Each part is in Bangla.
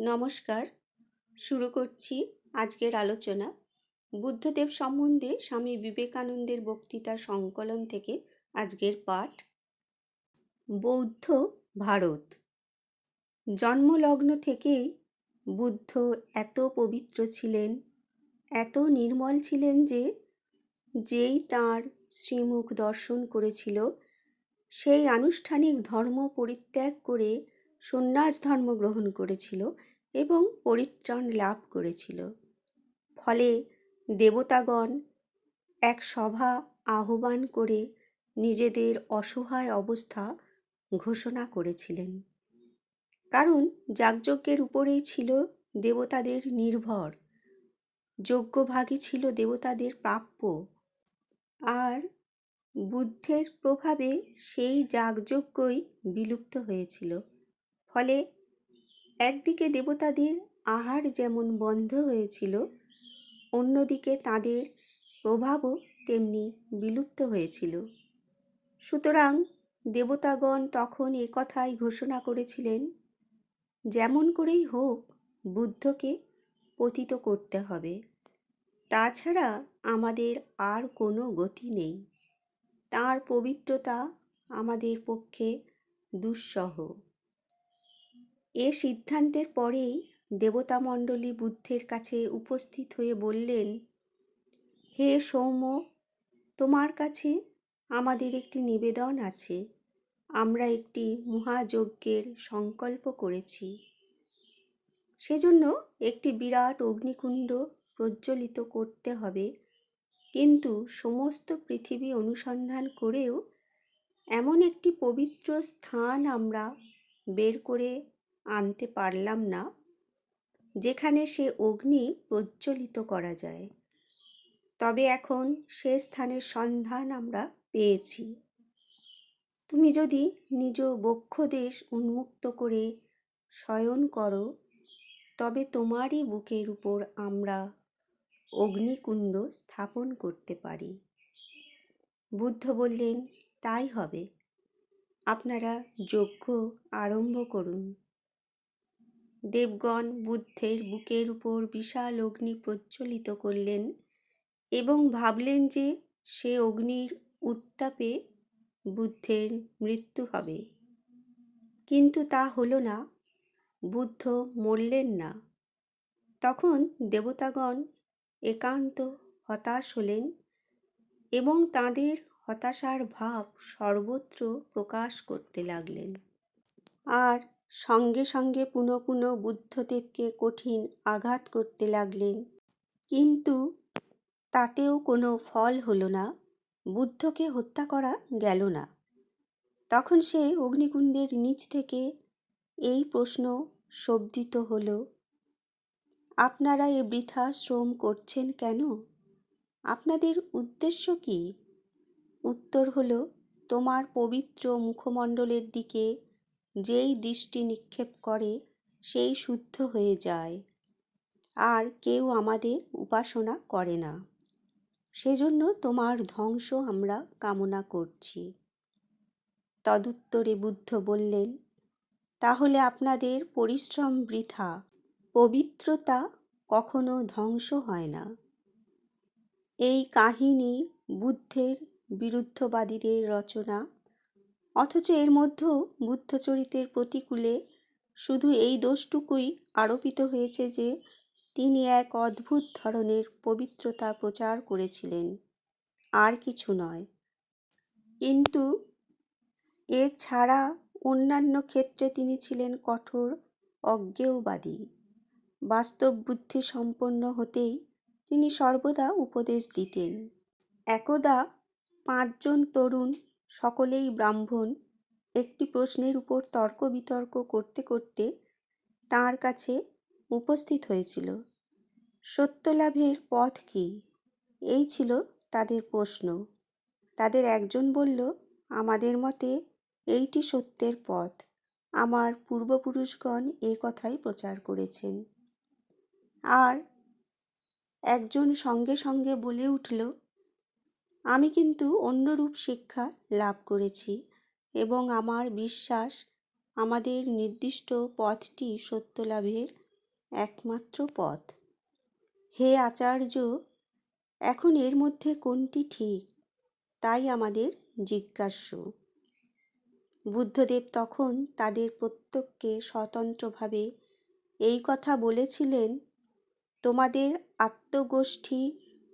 নমস্কার। শুরু করছি আজকের আলোচনা। বুদ্ধদেব সম্বন্ধে স্বামী বিবেকানন্দের বক্তৃতার সংকলন থেকে আজকের পাঠ। বৌদ্ধ ভারত। জন্মলগ্ন থেকেই বুদ্ধ এত পবিত্র ছিলেন, এত নির্মল ছিলেন যে যেই তাঁর শ্রীমুখ দর্শন করেছিল, সেই আনুষ্ঠানিক ধর্ম পরিত্যাগ করে সন্ন্যাস ধর্ম গ্রহণ করেছিল এবং পরিত্রাণ লাভ করেছিল। ফলে দেবতাগণ এক সভা আহ্বান করে নিজেদের অসহায় অবস্থা ঘোষণা করেছিলেন। কারণ যাগযজ্ঞের উপরেই ছিল দেবতাদের নির্ভর। যজ্ঞভাগই ছিল দেবতাদের প্রাপ্য। আর বুদ্ধের প্রভাবে সেই যাগযজ্ঞই বিলুপ্ত হয়েছিল। ফলে একদিকে দেবতাদের আহার যেমন বন্ধ হয়েছিল, অন্যদিকে তাদের প্রভাবও তেমনি বিলুপ্ত হয়েছিল। সুতরাং দেবতাগণ তখন কথাই ঘোষণা করেছিলেন, যেমন করেই হোক, বুদ্ধকে পতিত করতে হবে। তাছাড়া আমাদের আর কোনো গতি নেই। তার পবিত্রতা আমাদের পক্ষে দুঃসহ। এ সিদ্ধান্তের পরেই দেবতামণ্ডলী বুদ্ধের কাছে উপস্থিত হয়ে বললেন, হে সৌম্য, তোমার কাছে আমাদের একটি নিবেদন আছে। আমরা একটি মহাযজ্ঞের সংকল্প করেছি। সেজন্য একটি বিরাট অগ্নিকুণ্ড প্রজ্বলিত করতে হবে। কিন্তু সমস্ত পৃথিবী অনুসন্ধান করেও এমন একটি পবিত্র স্থান আমরা বের করে আনতে পারলাম না, যেখানে সে অগ্নি প্রজ্বলিত করা যায়। তবে এখন সে স্থানের সন্ধান আমরা পেয়েছি। তুমি যদি নিজ বক্ষ দেশ উন্মুক্ত করে শয়ন করো, তবে তোমারই বুকের উপর আমরা অগ্নিকুণ্ড স্থাপন করতে পারি। বুদ্ধ বললেন, তাই হবে। আপনারা যজ্ঞ আরম্ভ করুন। দেবগণ বুদ্ধের বুকের উপর বিশাল অগ্নি প্রজ্বলিত করলেন এবং ভাবলেন যে সে অগ্নির উত্তাপে বুদ্ধের মৃত্যু হবে। কিন্তু তা হলো না, বুদ্ধ মরলেন না। তখন দেবতাগণ একান্ত হতাশ হলেন এবং তাদের হতাশার ভাব সর্বত্র প্রকাশ করতে লাগলেন। আর সঙ্গে সঙ্গে পুনঃ পুনঃ বুদ্ধদেবকে কঠিন আঘাত করতে লাগলেন। কিন্তু তাতেও কোনো ফল হলো না, বুদ্ধকে হত্যা করা গেল না। তখন সে অগ্নিকুণ্ডের নিচ থেকে এই প্রশ্ন শব্দিত হল, আপনারা এ বৃথা শ্রম করছেন কেন? আপনাদের উদ্দেশ্য কি? উত্তর হলো, তোমার পবিত্র মুখমণ্ডলের দিকে যেই দৃষ্টি নিক্ষেপ করে, সেই শুদ্ধ হয়ে যায়। আর কেউ আমাদের উপাসনা করে না। সেজন্য তোমার ধ্বংস আমরা কামনা করছি। তদুত্তরে বুদ্ধ বললেন, তাহলে আপনাদের পরিশ্রম বৃথা। পবিত্রতা কখনো ধ্বংস হয় না। এই কাহিনী বুদ্ধের বিরুদ্ধবাদীদের রচনা অথচ এর মধ্যেও বুদ্ধচরিতের প্রতিকূলে শুধু এই দোষটুকুই আরোপিত হয়েছে যে তিনি এক অদ্ভুত ধরনের পবিত্রতা প্রচার করেছিলেন। আর কিছু নয়। কিন্তু এছাড়া অন্যান্য ক্ষেত্রে তিনি ছিলেন কঠোর অজ্ঞেয়বাদী। বাস্তব বুদ্ধি সম্পন্ন হতেই তিনি সর্বদা উপদেশ দিতেন। একদা পাঁচজন তরুণ সকলেই ব্রাহ্মণ, একটি প্রশ্নের উপর তর্ক বিতর্ক করতে করতে তাঁর কাছে উপস্থিত হয়েছিল। সত্যলাভের পথ কি? এই ছিল তাদের প্রশ্ন। তাদের একজন বলল, আমাদের মতে এইটি সত্যের পথ। আমার পূর্বপুরুষগণ এ কথাই প্রচার করেছেন। আর একজন সঙ্গে সঙ্গে বলে উঠল আমি কিন্তু অন্যরূপ শিক্ষা লাভ করেছি এবং আমার বিশ্বাস আমাদের নির্দিষ্ট পথটি সত্যলাভের একমাত্র পথ। হে আচার্য, এখন এর মধ্যে কোনটি ঠিক? তাই আমাদের জিজ্ঞাস্য। বুদ্ধদেব তখন তাদের প্রত্যেককে স্বতন্ত্রভাবে এই কথা বলেছিলেন, তোমাদের আত্মগোষ্ঠী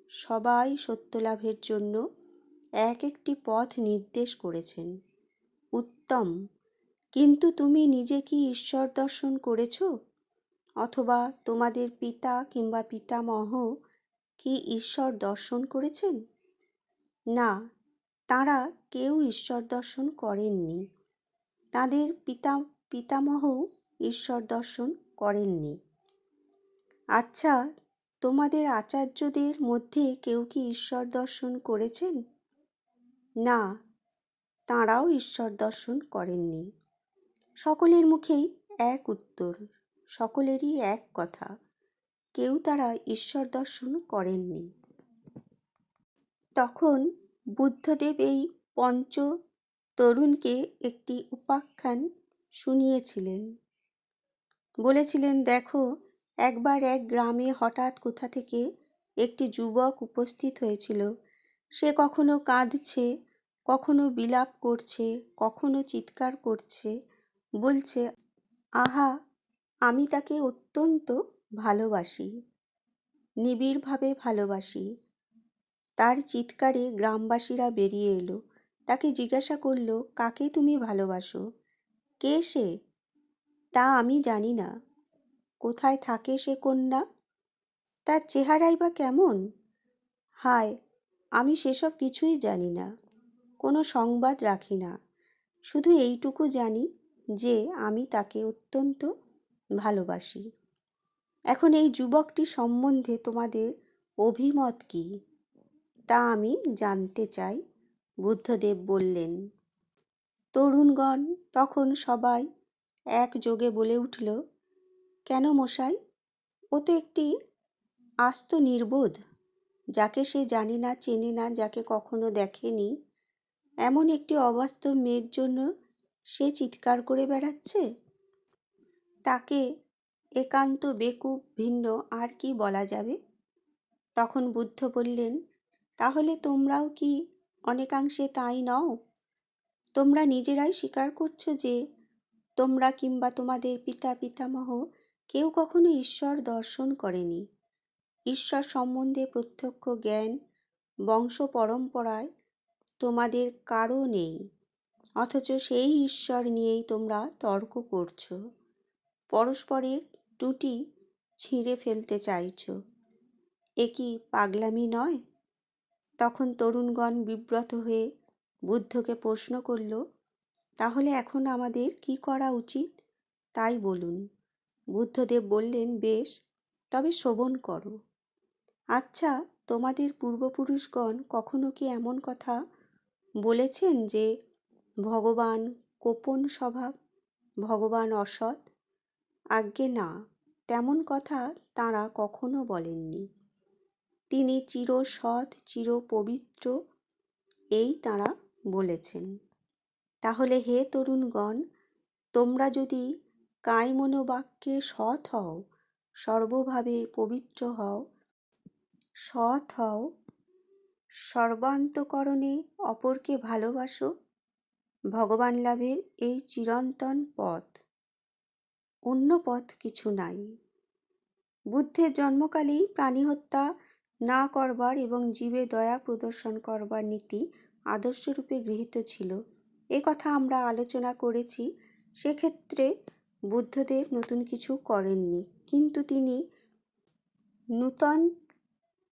সবাই সত্যলাভের জন্য এক একটি পথ নির্দেশ করেছেন। উত্তম, কিন্তু তুমি নিজে কি ঈশ্বর দর্শন করেছ? অথবা তোমাদের পিতা কিংবা পিতামহ কি ঈশ্বর দর্শন করেছেন? না, তারা কেউ ঈশ্বর দর্শন করেননি। তাদের পিতা, পিতামহও ঈশ্বর দর্শন করেননি। আচ্ছা তোমাদের আচার্যদের মধ্যে কেউ কি ঈশ্বর দর্শন করেছেন? না, তাঁরাও ঈশ্বর দর্শন করেননি। সকলের মুখেই এক উত্তর, সকলেরই এক কথা, কেউ তারা ঈশ্বর দর্শন করেননি। তখন বুদ্ধদেব এই পঞ্চ তরুণকে একটি উপাখ্যান শুনিয়েছিলেন। বলেছিলেন, দেখো একবার এক গ্রামে হঠাৎ কোথা থেকে একটি যুবক উপস্থিত হয়েছিল। সে কখনো কাঁদছে, কখনো বিলাপ করছে, কখনো চিৎকার করছে, বলছে, আহা, আমি তাকে অত্যন্ত ভালোবাসি, নিবিড়ভাবে ভালোবাসি। তার চিৎকারে গ্রামবাসীরা বেরিয়ে এলো। তাকে জিজ্ঞাসা করল, কাকে তুমি ভালোবাসো? কে সে? তা আমি জানি না। কোথায় থাকে সে কন্যা? তার চেহারাই বা কেমন? হায়, আমি সেসব কিছুই জানি না, কোনো সংবাদ রাখি না। শুধু এইটুকু জানি যে আমি তাকে অত্যন্ত ভালোবাসি। এখন এই যুবকটি সম্বন্ধে তোমাদের অভিমত কী? তা আমি জানতে চাই, বুদ্ধদেব বললেন। তরুণগণ, তখন সবাই একযোগে বলে উঠল কেন মশাই? ও তো একটি আস্ত নির্বোধ, যাকে সে জানে না, চেনে না, যাকে কখনো দেখেনি। এমন একটি অবাস্তব মেয়ের জন্য সে চিৎকার করে বেড়াচ্ছে? তাকে একান্ত বেকুব, ভিন্ন, আর কি বলা যাবে? তখন বুদ্ধ বললেন, তাহলে তোমরাও কি অনেকাংশে তাই নও? তোমরা নিজেরাই স্বীকার করছ যে তোমরা কিংবা তোমাদের পিতা পিতামহ কেউ কখনো ঈশ্বর দর্শন করেনি। ঈশ্বর সম্বন্ধে প্রত্যক্ষ জ্ঞান বংশ পরম্পরায় তোমাদের কারও নেই। অথচ সেই ঈশ্বর নিয়েই তোমরা তর্ক করছ। পরস্পরের টুটি ছিঁড়ে ফেলতে চাইছ। এ কি পাগলামি নয়? তখন তরুণগণ বিব্রত হয়ে বুদ্ধকে প্রশ্ন করল, তাহলে এখন আমাদের কি করা উচিত? তাই বলুন। বুদ্ধদেব বললেন, বেশ, তবে শোভন করো। আচ্ছা তোমাদের পূর্বপুরুষগণ কখনো কি এমন কথা বলেছেন যে ভগবান কোপন স্বভাব, ভগবান অসৎ? আজ্ঞে না, তেমন কথা তাঁরা কখনো বলেননি। তিনি চির সৎ চির পবিত্র এই তাঁরা বলেছেন। তাহলে হে তরুণগণ, তোমরা যদি কায়মনোবাক্যে সৎ হও, সর্বভাবে পবিত্র হও। সৎ হও, সর্বান্তকরণে অপরকে ভালোবাসো। ভগবান লাভের এই চিরন্তন পথ। অন্য পথ কিছু নাই। বুদ্ধের জন্মকালেই প্রাণী হত্যা না করবার এবং জীবে দয়া প্রদর্শন করবার নীতি আদর্শরূপে গৃহীত ছিল। এ কথা আমরা আলোচনা করেছি। সেক্ষেত্রে বুদ্ধদেব নতুন কিছু করেননি। কিন্তু তিনি নূতন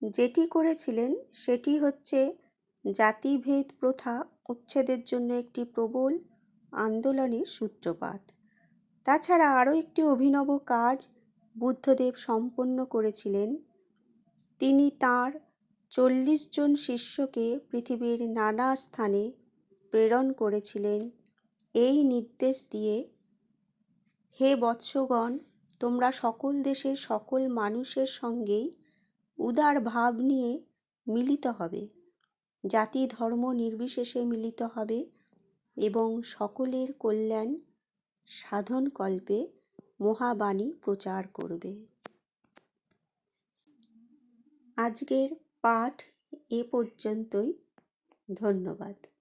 যেটি করেছিলেন, সেটি হচ্ছে জাতিভেদ প্রথা উচ্ছেদের জন্য একটি প্রবল আন্দোলনের সূত্রপাত। তাছাড়া আরও একটি অভিনব কাজ বুদ্ধদেব সম্পন্ন করেছিলেন। তিনি তাঁর চল্লিশ জন শিষ্যকে পৃথিবীর নানা স্থানে প্রেরণ করেছিলেন। এই নির্দেশ দিয়ে হে বৎসগণ, তোমরা সকল দেশের সকল মানুষের সঙ্গেই উদার ভাব নিয়ে মিলিত হবে। জাতি ধর্ম নির্বিশেষে মিলিত হবে এবং সকলের কল্যাণ সাধনকল্পে মহাবাণী প্রচার করবে। আজকের পাঠ এ পর্যন্তই। ধন্যবাদ।